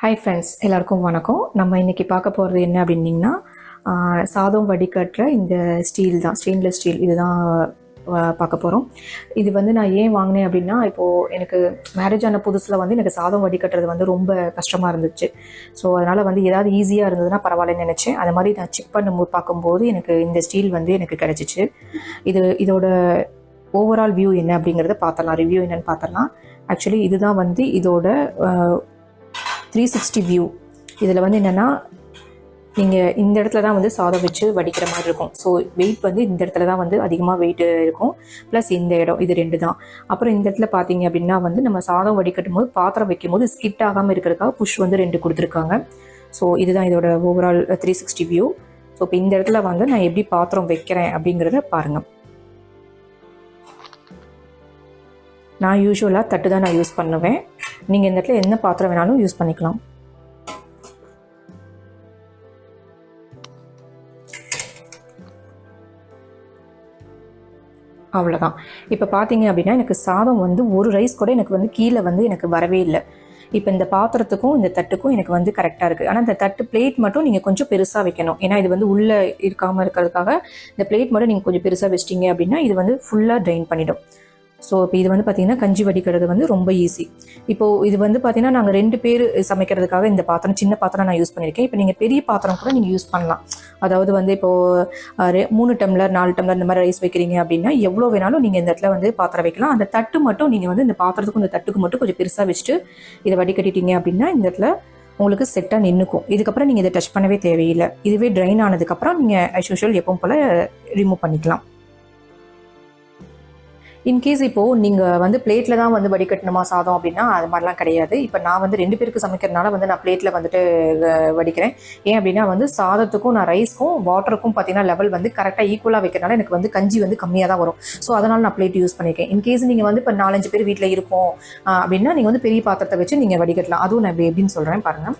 Hi friends எல்லாருக்கும் வணக்கம். நம்ம இன்றைக்கி பார்க்க போகிறது என்ன அப்படின்னிங்கன்னா சாதம் வடிகட்டுற இந்த ஸ்டீல் தான் ஸ்டெயின்லெஸ் ஸ்டீல் இதுதான் பார்க்க போகிறோம் இது வந்து நான் ஏன் வாங்கினேன் அப்படின்னா இப்போது எனக்கு மேரேஜ் ஆன புதுசில் வந்து எனக்கு சாதம் வடிகட்டுறது வந்து ரொம்ப கஷ்டமாக இருந்துச்சு. ஸோ அதனால் வந்து ஏதாவது ஈஸியாக இருந்ததுன்னா பரவாயில்லன்னு நினச்சேன். அது மாதிரி நான் செக் பண்ணும்போது பார்க்கும்போது எனக்கு இந்த ஸ்டீல் வந்து எனக்கு கிடச்சிச்சு. இது இதோட ஓவரால் வியூ என்ன அப்படிங்கிறத பார்த்தலாம் ரிவ்யூ என்னன்னு பார்த்தலாம் ஆக்சுவலி இதுதான் வந்து இதோட த்ரீ சிக்ஸ்டி வியூ இதில் வந்து என்னென்னா நீங்கள் இந்த இடத்துல தான் வந்து சாதம் வச்சு வடிக்கிற மாதிரி இருக்கும். ஸோ வெயிட் வந்து இந்த இடத்துல தான் வந்து அதிகமாக வெயிட் இருக்கும். ப்ளஸ் இந்த இடம் இது ரெண்டு தான். அப்புறம் இந்த இடத்துல பார்த்தீங்க அப்படின்னா வந்து நம்ம சாதம் வடிக்கட்டும் போது பாத்திரம் வைக்கும் போது ஸ்கிட் ஆகாமல் இருக்கிறதுக்காக புஷ் வந்து ரெண்டு கொடுத்துருக்காங்க. ஸோ இதுதான் இதோட overall three sixty view so இப்போ இந்த இடத்துல வந்து நான் எப்படி பாத்திரம் வைக்கிறேன் அப்படிங்கிறத பாருங்கள் நான் யூஸ்வலாக தட்டு தான் நான் யூஸ் பண்ணுவேன். நீங்கள் இந்த இடத்துல என்ன பாத்திரம் வேணாலும் யூஸ் பண்ணிக்கலாம். அவ்வளோதான் இப்போ பார்த்தீங்க அப்படின்னா எனக்கு சாதம் வந்து ஒரு ரைஸ் கூட எனக்கு வந்து கீழே வந்து எனக்கு வரவே இல்லை. இப்போ இந்த பாத்திரத்துக்கும் இந்த தட்டுக்கும் எனக்கு வந்து கரெக்டாக இருக்குது ஆனால் இந்த தட்டு பிளேட் மட்டும் நீங்கள் கொஞ்சம் பெருசாக வைக்கணும். ஏன்னா இது வந்து உள்ளே இருக்காமல் இருக்கிறதுக்காக இந்த பிளேட் மட்டும் நீங்கள் கொஞ்சம் பெருசாக வச்சிட்டீங்க அப்படின்னா இது வந்து ஃபுல்லாக ட்ரைன் பண்ணிடும். ஸோ இப்போ இது வந்து பார்த்தீங்கன்னா கஞ்சி வடிக்கிறது வந்து ரொம்ப ஈஸி இப்போது இது வந்து பார்த்தீங்கன்னா நாங்கள் ரெண்டு பேர் சமைக்கிறதுக்காக இந்த பாத்திரம் சின்ன பாத்திரம் நான் யூஸ் பண்ணியிருக்கேன் இப்போ நீங்கள் பெரிய பாத்திரம் கூட நீங்கள் யூஸ் பண்ணலாம். அதாவது வந்து இப்போது மூணு டம்ளர் நாலு டம்ளர் இந்த மாதிரி ரைஸ் வைக்கிறீங்க அப்படின்னா எவ்வளோ வேணாலும் நீங்கள் இந்த இடத்துல வந்து பாத்திரம் வைக்கலாம். அந்த தட்டு மட்டும் நீங்கள் வந்து இந்த பாத்திரத்துக்கும் இந்த தட்டுக்கு மட்டும் கொஞ்சம் பெருசாக வச்சுட்டு இதை வடிகட்டிட்டீங்க அப்படின்னா இந்த இடத்துல உங்களுக்கு செட்டாக நின்றுக்கும் இதுக்கப்புறம் நீங்கள் இதை டச் பண்ணவே தேவையில்லை. இதுவே ட்ரைன் ஆனதுக்கப்புறம் நீங்கள் அஸ் யூஷுவல் எப்பவும் போல் ரிமூவ் பண்ணிக்கலாம். இன்கேஸ் இப்போது நீங்கள் வந்து பிளேட்டில் தான் வந்து வடிகட்டணுமா சாதம் அப்படின்னா அது மாதிரிலாம் கிடையாது. இப்போ நான் வந்து ரெண்டு பேருக்கு சமைக்கிறதுனால வந்து நான் பிளேட்டில் வந்துட்டு வடிக்கிறேன். ஏன் அப்படின்னா வந்து சாதத்துக்கும் நான் ரைஸ்க்கும் வாட்டருக்கும் பார்த்தீங்கன்னா லெவல் வந்து கரெக்டாக ஈக்குவலாக வைக்கிறனால எனக்கு வந்து கஞ்சி வந்து கம்மியாக தான் வரும். ஸோ அதனால் நான் பிளேட் யூஸ் பண்ணியிருக்கேன் இன்கேஸ் நீங்கள் வந்து இப்போ நாலஞ்சு பேர் வீட்டில் இருப்போம் அப்படின்னா நீங்கள் வந்து பெரிய பாத்திரத்தை வச்சு நீங்கள் வடிகட்டலாம். அதுவும் நான் எப்படின்னு சொல்கிறேன் பாருங்கள்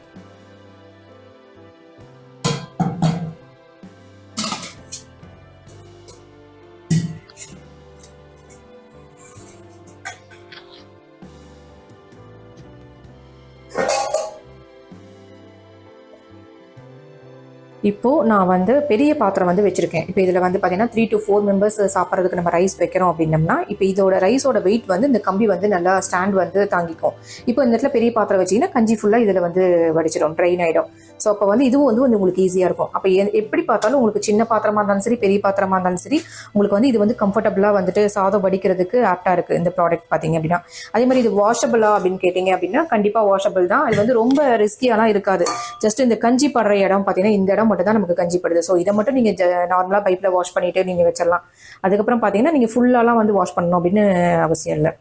இப்போ நான் வந்து பெரிய பாத்திரம் வந்து வச்சுருக்கேன். இப்போ இதில் வந்து பார்த்தீங்கன்னா த்ரீ டு ஃபோர் மெம்பர்ஸ் சாப்பிட்றதுக்கு நம்ம ரைஸ் வைக்கிறோம் அப்படின்னம்னா இப்போ இதோட ரைஸோட வெயிட் வந்து இந்த கம்பி வந்து நல்லா ஸ்டாண்ட் வந்து தாங்கிக்கும். இப்போ இந்த இடத்துல பெரிய பாத்திரம் வச்சிங்கன்னா கஞ்சி ஃபுல்லாக இதில் வந்து வடிச்சிடும் ட்ரெயின் ஆகிடும் ஸோ அப்போ வந்து இதுவும் வந்து வந்து உங்களுக்கு ஈஸியாக இருக்கும். அப்போ எப்படி பார்த்தாலும் உங்களுக்கு சின்ன பாத்திரமா இருந்தாலும் சரி பெரிய பாத்திரமா இருந்தாலும் சரி உங்களுக்கு வந்து இது வந்து கம்ஃபர்டபுளாக வந்துட்டு சாதம் வடிக்கிறதுக்கு ஆப்டாக இருக்குது இந்த ப்ராடக்ட் பார்த்தீங்க அப்படின்னா. அதே மாதிரி இது வாஷபிளா அப்படின்னு கேட்டிங்க அப்படின்னா கண்டிப்பாக வாஷபிள் தான். அது வந்து ரொம்ப ரிஸ்கியாலாம் இருக்காது. ஜஸ்ட் இந்த கஞ்சி படுற இடம் பார்த்தீங்கன்னா இந்த இடம் மட்டும் தான் நமக்கு கஞ்சிப்படுது. ஸோ இதை மட்டும் நீங்கள் நார்மலாக பைப்பில் வாஷ் பண்ணிட்டு நீங்கள் வச்சிடலாம் அதுக்கப்புறம் பார்த்தீங்கன்னா நீங்கள் ஃபுல்லாலாம் வந்து வாஷ் பண்ணணும் அப்படின்னு அவசியம் இல்லை.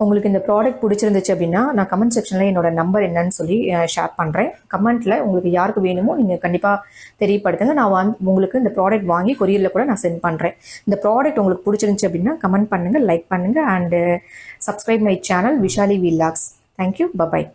உங்களுக்கு இந்த ப்ராடக்ட் பிடிச்சிருந்துச்சு அப்படின்னா நான் கமெண்ட் செக்ஷனில் என்னோட நம்பர் என்னன்னு சொல்லி ஷேர் பண்ணுறேன் கமெண்ட்டில் உங்களுக்கு யாருக்கு வேணுமோ நீங்கள் கண்டிப்பாக தெரியப்படுத்துங்க. நான் வாங்கி உங்களுக்கு இந்த ப்ராடக்ட் வாங்கி கொரியரில் கூட நான் சென்ட் பண்ணுறேன் இந்த ப்ராடக்ட் உங்களுக்கு பிடிச்சிருந்துச்சு அப்படின்னா கமெண்ட் பண்ணுங்கள் லைக் பண்ணுங்கள் and subscribe my channel Vishali vlogs thank you bye bye